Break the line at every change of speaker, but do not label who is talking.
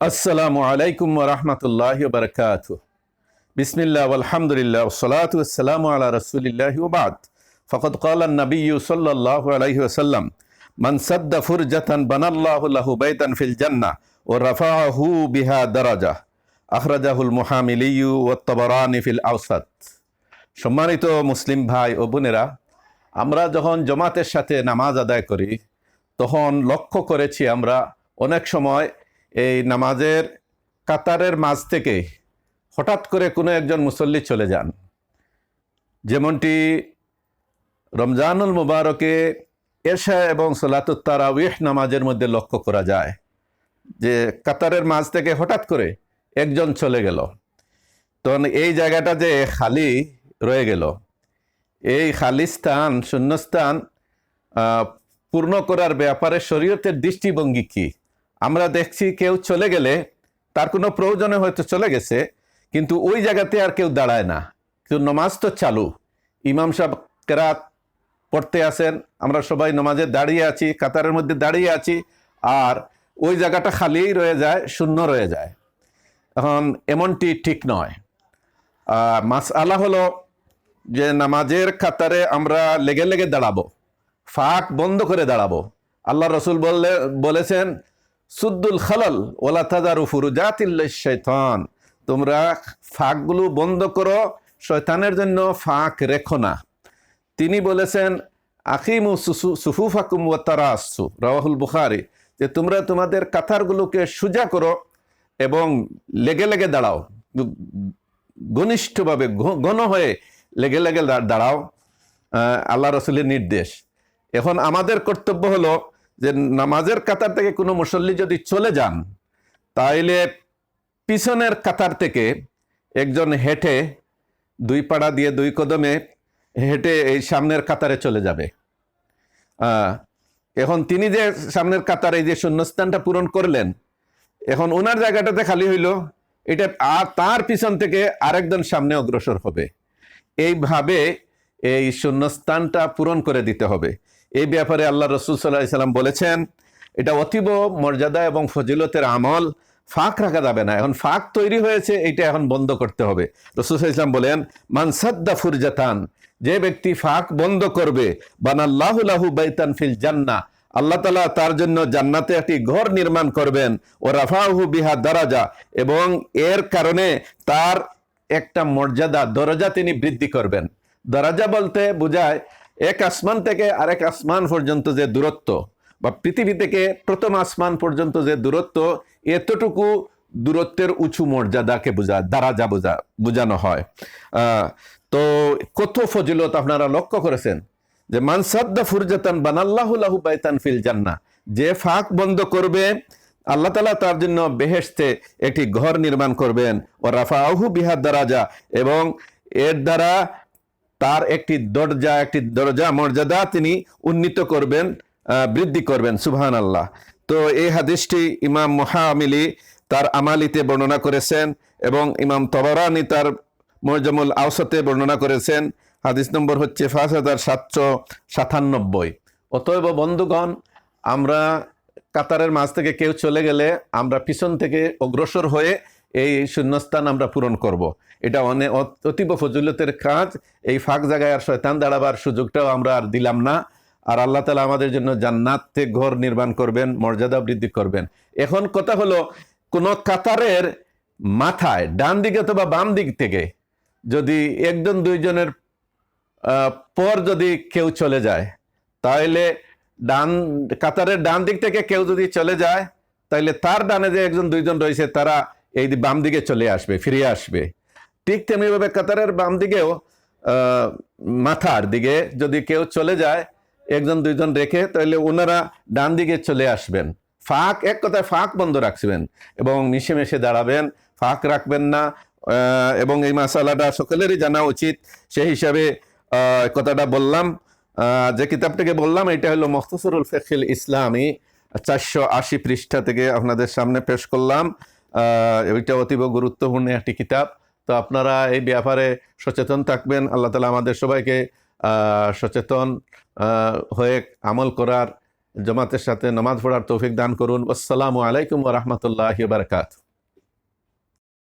السلام عليكم ورحمة الله وبركاته بسم الله والحمد لله والصلاة والسلام على رسول الله وبعد فقد قال النبي صلى الله عليه وسلم من سد فرجة بنى الله له بيتا في الجنة ورفعه بها درجة أخرجه المحاملي والطبراني في الأوسط সম্মানিত মুসলিম ভাই ও বোনেরা আমরা যখন জমাতের সাথে নামাজ আদায় করি তখন লক্ষ্য করেছি আমরা অনেক সময় এই নামাজের কাতারের মাঝ থেকে হঠাৎ করে কোনো একজন মুসল্লি চলে যান। যেমনটি রমজানুল মুবারকে এশা এবং সলাতুত তারাউইহ নামাজের মধ্যে লক্ষ্য করা যায় যে কাতারের মাঝ থেকে হঠাৎ করে একজন চলে গেল। তখন এই জায়গাটা যে খালি রয়ে গেল। এই খালি স্থান, শূন্যস্থান পূর্ণ করার ব্যাপারে শরীয়তের দৃষ্টিভঙ্গি কি? আমরা দেখছি কেউ চলে গেলে তার কোনো প্রয়োজনে হয়তো চলে গেছে, কিন্তু ওই জায়গাতে আর কেউ দাঁড়ায় না। কিন্তু নমাজ তো চালু। ইমাম সাহেব কেরাত পড়তে আসেন, আমরা সবাই নমাজে দাঁড়িয়ে আছি, কাতারের মধ্যে দাঁড়িয়ে আছি, আর ওই জায়গাটা খালিই রয়ে যায়, শূন্য রয়ে যায়। এখন এমনটি ঠিক নয়। মাস আলা হলো যে নামাজের কাতারে আমরা লেগে লেগে দাঁড়াবো, ফাঁক বন্ধ করে দাঁড়াবো। আল্লাহ রসুল বললে, বলেছেন সুদ্দুল খালাল, ওলা ফুরুজাতিল্লা শৈতান তোমরা ফাঁকগুলো বন্ধ করো, শয়তানের জন্য ফাঁক রেখো না। তিনি বলেছেন, আকিমু সুফু ফাকুম ও তারাসু রাহুল বুখারি, যে তোমরা তোমাদের কাতারগুলোকে সোজা করো এবং লেগে লেগে দাঁড়াও। ঘনিষ্ঠভাবে ঘন হয়ে লেগে লেগে দাঁড়াও। আল্লাহ রসুলের নির্দেশ। এখন আমাদের কর্তব্য হলো যে নামাজের কাতার থেকে কোনো মুসল্লি যদি চলে যান, তাইলে পিছনের কাতার থেকে একজন হেঁটে দুই পাড়া দিয়ে দুই কদমে হেঁটে এই সামনের কাতারে চলে যাবে। এখন তিনি যে সামনের কাতারে যে শূন্যস্থানটা পূরণ করলেন, এখন ওনার জায়গাটাতে খালি হইল, এটা আর তার পিছন থেকে আরেকজন সামনে অগ্রসর হবে। এইভাবে এই শূন্যস্থানটা পূরণ করে দিতে হবে। এই ব্যাপারে আল্লাহ রসুল সাল্লাহ সাল্লাম বলেছেন, এটা অতীব মর্যাদা এবং ফজিলতের আমল, ফাঁক রাখা যাবে না। এখন ফাঁক তৈরি হয়েছে, এটা এখন বন্ধ করতে হবে। রসুল সাল্লাম বলেন মানসাদ্দা ফুরজাতান যে ব্যক্তি ফাঁক বন্ধ করবে, বানাল্লাহু লাহু বাইতান ফিল জান্নাহ। আল্লাহ তালা তার জন্য জান্নাতে একটি ঘর নির্মাণ করবেন, ও রাফাহু বিহা দরাজা। এবং এর কারণে তার একটা মর্যাদা, দরজা তিনি বৃদ্ধি করবেন। দরজা বলতে বোঝায় এক আসমান থেকে আরেক আসমান পর্যন্ত যে দূরত্ব বা পৃথিবী থেকে প্রথম আসমান পর্যন্ত যে দূরত্ব, এতটুকু দূরত্বের উঁচু মর্যাদাকে বোঝা, দারাজা বোঝা, বোঝানো হয়। তো কত ফজিলত আপনারা লক্ষ্য করেছেন? যে মানসাদ্দা ফুরজাতান বানাল্লাহু লাহু বাইতান ফিল জান্নাহ যে ফাঁক বন্ধ করবে, আল্লাহ তালা তার জন্য বেহেশতে একটি ঘর নির্মাণ করবেন। ও রাফাহু বিহার দারাজা। এবং এর দ্বারা তার একটি দরজা একটি দরজা মর্যাদা তিনি উন্নীত করবেন বৃদ্ধি করবেন সুবহান আল্লাহ তো এই হাদিসটি ইমাম মহামিলি তার আমালিতে বর্ণনা করেছেন এবং ইমাম তবরানি তার মজমুল আওসতে বর্ণনা করেছেন। হাদিস নম্বর হচ্ছে পাঁচ হাজার সাতশো সাতানব্বই। অতএব বন্ধুগণ, আমরা কাতারের মাঝ থেকে কেউ চলে গেলে আমরা পিছন থেকে অগ্রসর হয়ে এই শূন্যস্থান আমরা পূরণ করব। এটা অনেক অতীব ফজলতের কাজ। এই ফাঁক জায়গায় আর শয়তান দাঁড়াবার সুযোগটাও আমরা আর দিলাম না। আর আল্লাহ তালা আমাদের জন্য জান্নাতে ঘর নির্মাণ করবেন, মর্যাদা বৃদ্ধি করবেন। এখন কথা হলো, কোনো কাতারের মাথায়, ডান দিকে অথবা বাম দিক থেকে যদি একজন, দুইজনের পর যদি কেউ চলে যায় তাহলে ডান, কাতারের ডান দিক থেকে কেউ যদি চলে যায় তাহলে তার ডানে যে একজন, দুইজন রয়েছে, তারা এই বাম দিকে চলে আসবে, ফিরে আসবে। ঠিক তেমনিভাবে কাতারের বাম দিকেও মাথার দিকে যদি কেউ চলে যায়, একজন, দুইজন রেখে, তাহলে ওনারা ডান দিকে চলে আসবেন। ফাঁক, এক কথায় ফাঁক বন্ধ রাখবেন এবং মিশে মিশে দাঁড়াবেন, ফাঁক রাখবেন না। এবং এই মশালাটা সকলেরই জানা উচিত। সেই হিসাবে কথাটা বললাম যে কিতাবটাকে বললাম, এটা হলো মখতসরুল ফেখিল ইসলামী চারশো আশি পৃষ্ঠা থেকে আপনাদের সামনে পেশ করলাম। এটা অতীব গুরুত্বপূর্ণ একটি কিতাব। তো আপনারা এই ব্যাপারে সচেতন থাকবেন। আল্লাহ তালা আমাদের সবাইকে সচেতন হয়ে আমল করার, জমাতের সাথে নামাজ পড়ার তৌফিক দান করুন। আসসালামু আলাইকুম রহমতুল্লাহ বারকাত